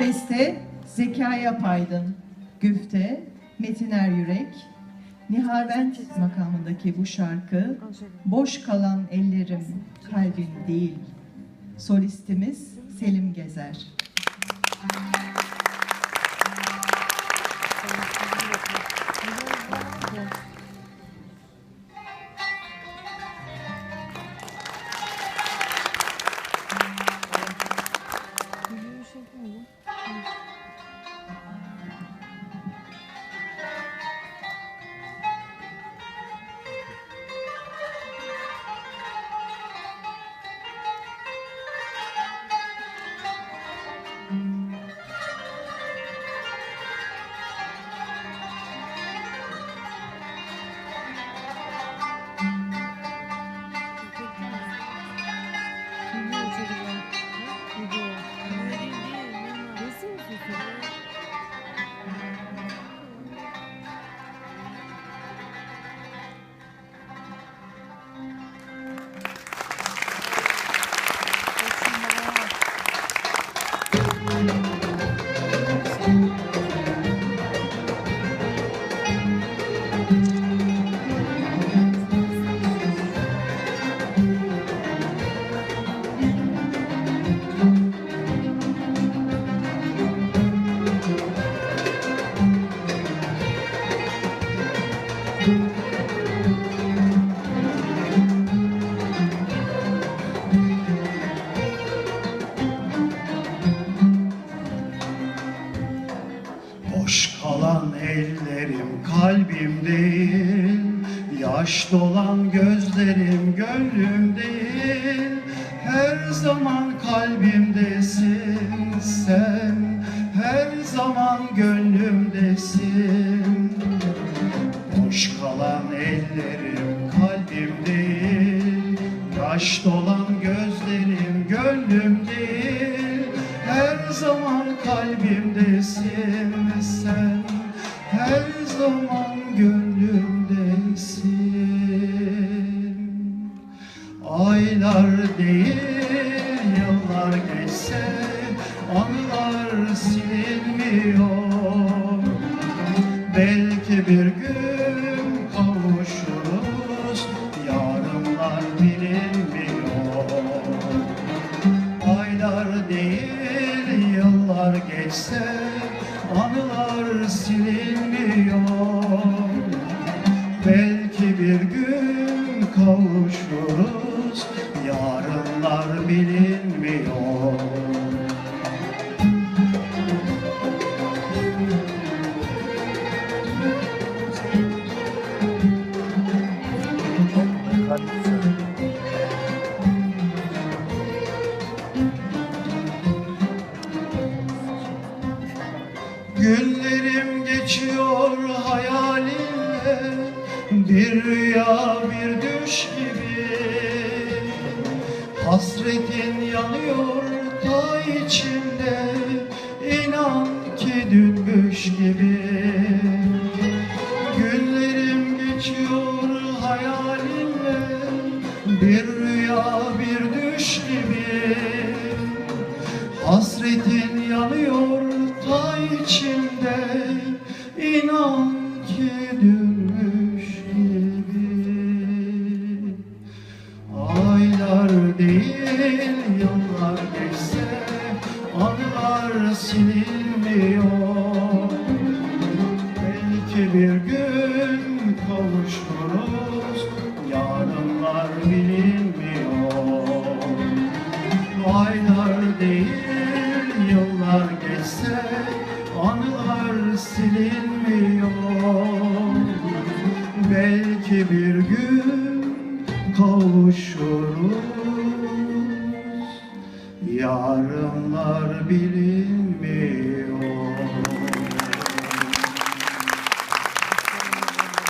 Beste Zekai Apaydın, Güfte Metiner Yürek, Nihavent makamındaki bu şarkı Boş kalan ellerim kalbim değil. Solistimiz Selim Gezer. Boş kalbim değil Yaş dolan gözlerim gönlüm değil Her zaman kalbimdesin sen. Her zaman gönlümdesin. Boş kalan ellerim kalbim değil Yaş dolan gözlerim gönlüm değil Her zaman kalbimdesin sen. Her zaman gönlümdesin. Aylar değil yıllar geçse Anılar silinmiyor Belki bir gün kavuşuruz Yarınlar bilinmiyor. Aylar değil yıllar geçse Anılar silinmiyor. Belki bir gün kavuşuruz. Yarınlar bilinmiyor Günlerim geçiyor hayalimle Bir rüya bir düş gibi. Hasretin yanıyor ta içimde İnan ki dünmüş gibi. Günlerim geçiyor hayalimle Bir rüya bir düş gibi. Hasretin yanıyor ta içimde inan ki dönmüş gibi. Aylar değil yıllar geçse anılar silinmiyor belki bir gün kavuşuruz. Yarınlar bilinmiyor.